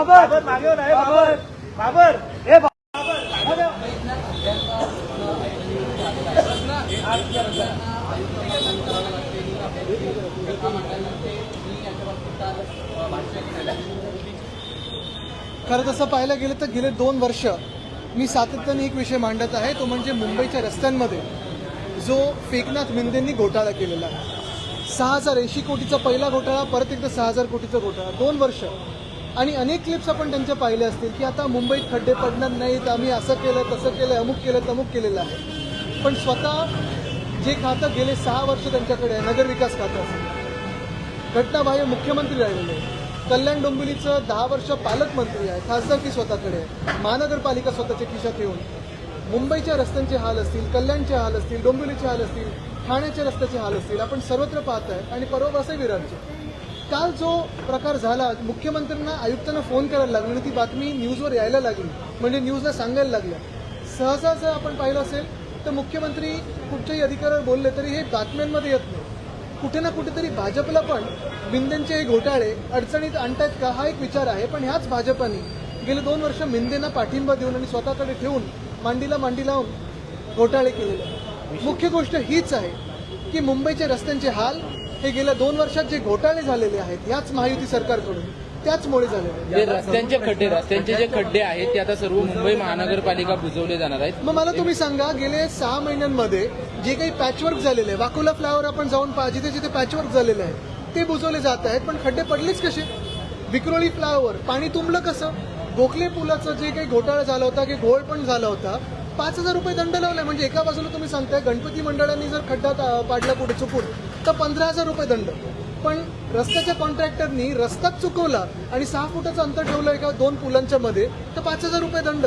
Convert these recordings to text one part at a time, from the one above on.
बाबर मागे बाबर. बाबर. हे खरं तसं पाहायला गेलं तर गेले दोन वर्ष मी सातत्याने एक विषय मांडत आहे तो म्हणजे मुंबईच्या रस्त्यांमध्ये जो फेकनाथ मिंदेंनी घोटाळा केलेला आहे. सहा हजार ऐंशी कोटीचा पहिला घोटाळा परत एकदा सहा हजार कोटीचा घोटाळा. दोन वर्ष आणि अनेक क्लिप्स आपण त्यांच्या पाहिल्या असतील की आता मुंबईत खड्डे पडणार नाहीत आम्ही असं केलं तसं केलं अमुक केलं तमुक केलेलं आहे. पण स्वतः जे खातं गेले सहा वर्ष त्यांच्याकडे आहे नगरविकास खातं असेल. घटनाबाह्य मुख्यमंत्री राहिलेले कल्याण डोंबिवलीचं दहा वर्ष पालकमंत्री आहे खासदारकी स्वतःकडे आहे. महानगरपालिका स्वतःच्या खिशात येऊन मुंबईच्या रस्त्यांचे हाल असतील कल्याणचे हाल असतील डोंबिवलीचे हाल असतील ठाण्याच्या रस्त्याचे हाल असतील आपण सर्वत्र पाहत आहे. आणि परवा असं विरारचे. काल जो प्रकार झाला मुख्यमंत्र्यांना आयुक्तांना फोन करायला लागला आणि ती बातमी न्यूजवर यायला लागली म्हणजे न्यूजला सांगायला लागल्या. सहसा जर आपण पाहिलं असेल तर मुख्यमंत्री कुठच्याही अधिकाऱ्यावर बोलले तरी हे बातम्यांमध्ये येत नाही. कुठे ना कुठेतरी भाजपला पण मिंदेंचे हे घोटाळे अडचणीत आणतायत का हा एक विचार आहे. पण ह्याच भाजपाने गेले दोन वर्ष मिंदेंना पाठिंबा देऊन आणि स्वतःकडे ठेवून मांडीला मांडी लावून घोटाळे केलेले मुख्य गोष्ट हीच आहे की मुंबईच्या रस्त्यांचे हाल हे गेल्या दोन वर्षात जे घोटाळे झालेले आहेत याच महायुती सरकारकडून त्याचमुळे. जे रस्त्यांचे खड्डे रस्त्यांचे जे खड्डे आहेत ते आता सर्व मुंबई महानगरपालिका बुजवले जाणार आहेत. मग मला तुम्ही सांगा गेले सहा महिन्यांमध्ये जे काही पॅचवर्क झालेलं आहे वाकुला फ्लावर आपण जाऊन पहा जिथे जिथे पॅचवर्क झालेलं आहे ते बुजवले जात आहेत पण खड्डे पडलेच कसे? विक्रोळी फ्लावर पाणी तुंबलं कसं? गोखले पुलाचं जे काही घोटाळा झाला होता की घोळ पण झाला होता पाच हजार रुपये दंड लावलाय. म्हणजे एका बाजूला तुम्ही सांगताय गणपती मंडळांनी जर खड्डा पाडला पुढे चुकून तर पंधरा हजार रुपये दंड. पण रस्त्याच्या कॉन्ट्रॅक्टरनी रस्ताच चुकवला आणि सहा फुटाचं अंतर ठेवलं एका दोन पुलांच्या मध्ये तर पाच हजार रुपये दंड.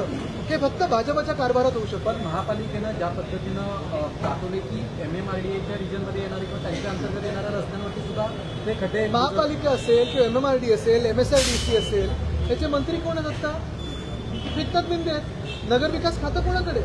हे फक्त भाजपाच्या कारभारात होऊ शकतं. पण महापालिकेनं ज्या पद्धतीनं दाखवले की एम एम आर डी एच्या रिजनमध्ये येणारे किंवा त्यांच्या अंतर्गत येणाऱ्या रस्त्यांवरती सुद्धा ते खड्डे महापालिका असेल किंवा एम एम आर डी असेल M S I D C असेल याचे मंत्री कोण आहेत आता? फिरतात बिंदे आहेत. नगरविकास खातं कोणाकडे?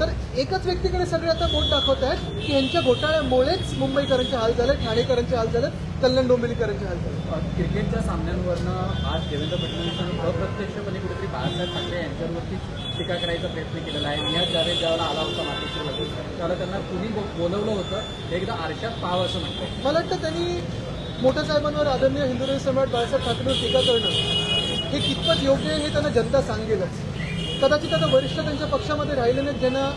तर एकाच व्यक्तीकडे सगळे आता बोट दाखवत आहेत की यांच्या घोटाळ्यामुळेच मुंबईकरांचे हाल झाले ठाणेकरांचे हाल झाले कल्याण डोंबिवलीकरांचे हाल झाले. क्रिकेटच्या सामन्यांवरनं आज देवेंद्र फडणवीसांनी अप्रत्यक्षपणे कुठेतरी बाळासाहेब ठाकरे यांच्यावरती टीका करायचा प्रयत्न केलेला आहे. नियाज जावेद ज्यावेळेला आला होता मातोश्रीमध्ये त्यावेळेला त्यांना कुणी बोलवलं होतं? एकदा आरशात पाहावं असं म्हणतात मला वाटतं त्यांनी मोठ्या साहेबांवर आदरणीय हिंदू सम्राट बाळासाहेब ठाकरेंवर टीका करणं हे कितपत योग्य आहे हे त्यांना जनता सांगेलच. कदाचित आता वरिष्ठ त्यांच्या पक्षामध्ये राहिले नाहीत ज्यांना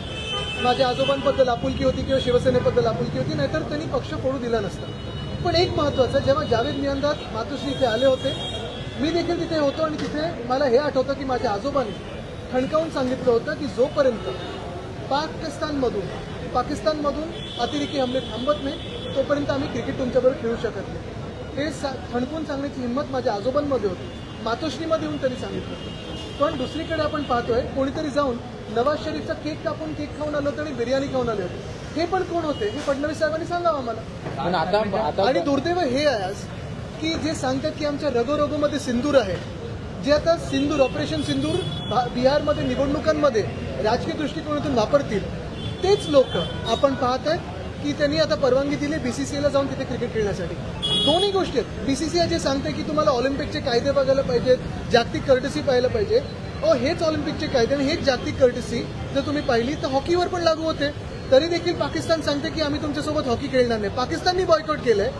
माझ्या आजोबांबद्दल आपुलकी होती किंवा शिवसेनेबद्दल आपुलकी होती नाहीतर त्यांनी पक्ष फोडू दिला नसता. पण एक महत्त्वाचं जेव्हा जावेद मियांदात मातोश्री इथे आले होते मी देखील तिथे होतो आणि तिथे मला हे आठवतं की माझ्या आजोबांनी ठणकावून सांगितलं होतं की जोपर्यंत पाकिस्तानमधून पाकिस्तानमधून अतिरेकी हमले थांबत नाही तोपर्यंत आम्ही क्रिकेट तुमच्याबरोबर खेळू शकत नाही. हे सा ठणकून सांगण्याची हिंमत माझ्या आजोबांमध्ये होती. मातोश्रीमध्ये येऊन त्यांनी सांगितलं. पण दुसरीकडे आपण पाहतोय कोणीतरी जाऊन नवाज शरीफचा केक कापून केक खाऊन आलं होतं आणि बिर्याणी खाऊन आले होते. हे पण कोण होते? हे फडणवीस साहेबांनी सांगावं आम्हाला. पण आता आता आणि दुर्दैव हे आहे आज की जे सांगतात की आमच्या रगोरगोमध्ये सिंदूर आहे जे आता सिंदूर ऑपरेशन सिंदूर भा- बिहारमध्ये निवडणुकांमध्ये राजकीय दृष्टिकोनातून वापरतील तेच लोक आपण पाहत आहेत की त्यांनी आता परवानगी दिली बीसीसीआयला जाऊन तिथे क्रिकेट खेळण्यासाठी. दोन्ही गोष्टी आहेत. बीसीसीआय जे सांगते की तुम्हाला ऑलिम्पिकचे कायदे बघायला पाहिजेत जागतिक कर्टसी पाहायला पाहिजे. अ हेच ऑलिम्पिकचे कायदे आणि हेच जागतिक कर्टसी जर तुम्ही पाहिली तर हॉकीवर पण लागू होते. तरी देखील पाकिस्तान सांगते की आम्ही तुमच्यासोबत हॉकी खेळणार नाही. पाकिस्ताननी बॉयकॉट केलंय.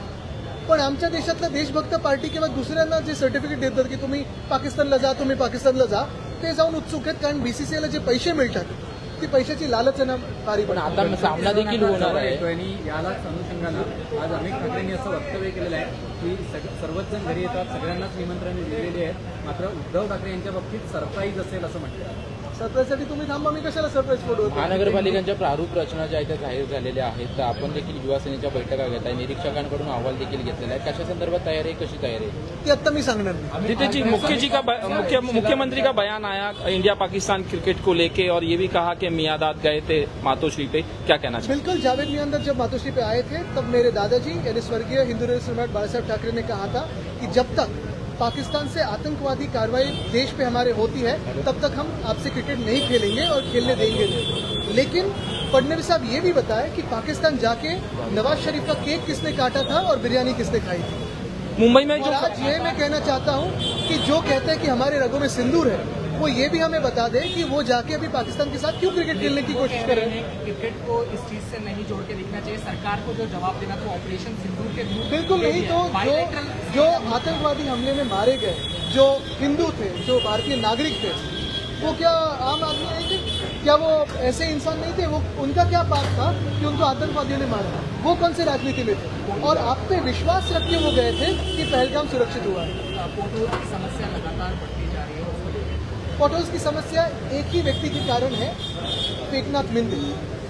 पण आमच्या देशातल्या देशभक्त पार्टी किंवा दुसऱ्यांना जे सर्टिफिकेट देतात की तुम्ही पाकिस्तानला जा तुम्ही पाकिस्तानला जा ते जाऊन उत्सुक आहेत. कारण बीसीसीआयला जे पैसे मिळतात ती पैशाची लालच आहे ना पारी पण. आता सामना देखील होणार आहे. यालाच अनुषंगानं आज अमित ठाकरेंनी असं वक्तव्य केलेलं आहे की सग- सर्वच जण घरी येतात सगळ्यांनाच निमंत्रण दिलेली आहेत. मात्र उद्धव ठाकरे यांच्या बाबतीत सरप्राईज असेल असं म्हटलं सरप्राईजसाठी तुम्ही थांबा मी कशाला सरप्राईज फोटो महानगरपालिकांच्या प्रारूप रचना ज्या आहेत त्या जाहीर झालेल्या आहेत तर आपण देखील युवा सेनेच्या बैठका घेत आहे. निरीक्षकांकडून अहवाल देखील घेतलेला आहे. कशा संदर्भात तयारी आहे? कशी तैयारी आहे? ते आत्ता मी सांगणार नाही. जी मुख्य जी का मुख्य मुख्यमंत्री का बयान आया इंडिया पाकिस्तान क्रिकेट को लेके और ये भी कहा कि मियादाद गए थे मातोश्री पे क्या कहना चाहिए बिल्कुल जावेद मियांदर जब मातोश्री पे आए थे तब मेरे दादाजी यानी स्वर्गीय हिंदू सम्राट बाला साहब ठाकरे ने कहा था कि जब तक पाकिस्तान से आतंकवादी कार्रवाई देश पे हमारे होती है तब तक हम आपसे क्रिकेट नहीं खेलेंगे और खेलने देंगे नहीं। लेकिन फडनवीस साहब ये भी बताए कि पाकिस्तान जाके नवाज़ शरीफ का केक किसने काटा था और बिरयानी किसने खाई थी? मुंबई में जो आज ये मैं कहना चाहता हूँ कि जो कहते हैं कि हमारे रगों में सिंदूर है वो ये भी हमें बता दे कि वो जाके अभी पाकिस्तान के साथ क्यों क्रिकेट खेलने की कोशिश कर रहे हैं? क्रिकेट को इस चीज़ से नहीं जोड़ के देखना चाहिए। सरकार को जो जवाब देना तो ऑपरेशन सिंदूर के बिल्कुल नहीं तो जो जो आतंकवादी हमले में मारे गए जो हिंदू थे जो भारतीय नागरिक थे वो क्या आम आदमी नहीं थे? क्या वो ऐसे इंसान नहीं थे? वो उनका क्या पाप था कि उनको आतंकवादियों ने मारा? वो कौन से राजनीति में थे? और आप पे विश्वास रख के वो गए थे कि पहलगाम सुरक्षित हुआ है। समस्या लगातार बढ़ती लेकर की समस्या एक ही व्यक्ति के कारण है फेकनाथ मिंदे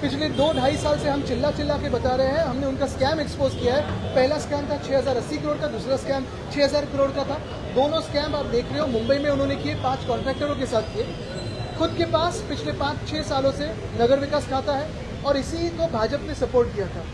पिछले दो ढाई साल से हम चिल्ला चिल्ला के बता रहे हैं, हमने उनका स्कैम एक्सपोज किया है। पहला स्कैम था छह हज़ार अस्सी करोड़ का, दूसरा स्कैम छह हज़ार करोड़ का था। दोनों स्कैम आप देख रहे हो, मुंबई में उन्होंने किए, पाँच कॉन्ट्रैक्टरों के साथ किए। खुद के पास पिछले पाँच छः सालों से नगर विकास खाता है और इसी को भाजपा ने सपोर्ट किया था।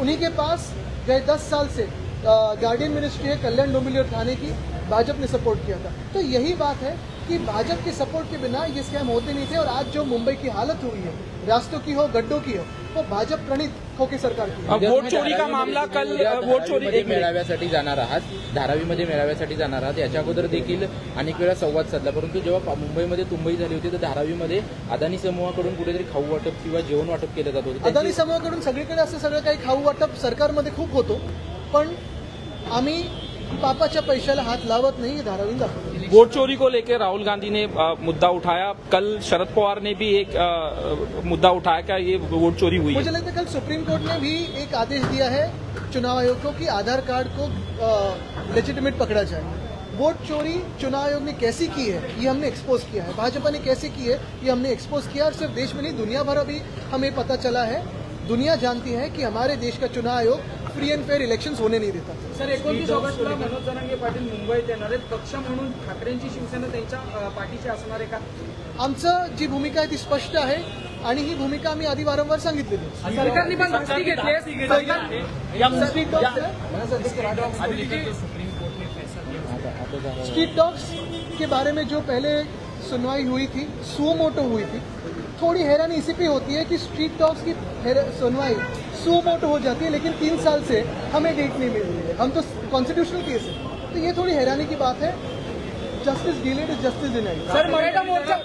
उन्हीं के पास गए दस साल से गार्डियन मिनिस्ट्री है, कल्याण डोंबिवली और थाने की, भाजपा ने सपोर्ट किया था। तो यही बात है कि भाजपा के सपोर्ट के बिना ये स्कैम होते नहीं थे और आज जो मुंबई की हालत हुई है रास्तों की हो गड्ढों की हो वो भाजपा प्रणीत होके सरकार की अब वोट चोरी का मामला कल वोट चोरी एक मेळाव्यासाठी जाणार आहात धारावीमध्ये मेळाव्यासाठी जाणार आहात याच्या अगोदर देखील अनेक वेळा संवाद साधला परंतु जेव्हा मुंबईमध्ये तुंबई झाली होती तर धारावीमध्ये अदानी समूहाकडून कुठेतरी खाऊ वाटप किंवा जेवण वाटप केलं जात होतं. अदानी समूहाकडून सगळीकडे असं सगळं काही खाऊ वाटप सरकारमध्ये खूप होतो पण आम्ही पापाच्या पैशाला हात लावत नाही धारावी दाखवतो वोट चोरी को लेकर राहुल गांधी ने अ, मुद्दा उठाया. कल शरद पवार ने भी एक अ, मुद्दा उठाया क्या ये वोट चोरी हुई मुझे लगता है कल सुप्रीम कोर्ट ने भी एक आदेश दिया है चुनाव आयोग को कि आधार कार्ड को लेजिटिमेट पकड़ा जाए। वोट चोरी चुनाव आयोग ने कैसी की है? ये हमने एक्सपोज किया है। भाजपा ने कैसे की है? ये हमने एक्सपोज किया और सिर्फ़ देश में नहीं दुनिया भर अभी हमें पता चला है। दुनिया जानती है कि हमारे देश का चुनाव आयोग फ्री एंड फेयर इलेक्शंस होने नहीं देता सर एकोणतीस ऑगस्टला मनोज जरांगे पाटील मुंबईत येणार आहेत. पक्ष म्हणून ठाकरेंची शिवसेना त्यांच्या पाठीशी असणार आहे का? आमचं जी भूमिका आहे ती स्पष्ट आहे आणि ही भूमिका आम्ही आधी वारंवार सांगितलेली आहे. सरकारने पण धास्ती घेतली आहे. सरकार- स्ट्रीट डॉग्स के बारे में जो पहले सुनवाई हुई थी सुओ मोटो हुई थी थोड़ी हैरानी इसी पे होती है कि स्ट्रीट डॉग्स की हैरा- सुनवाई सुओ मोटो हो जाती है, लेकिन तीन साल से हमें डेट नहीं मिल रही है। हम तो कॉन्स्टिट्यूशनल केस है। तो ये थोड़ी हैरानी की बात है। Justice delayed justice denied sir मोर्चा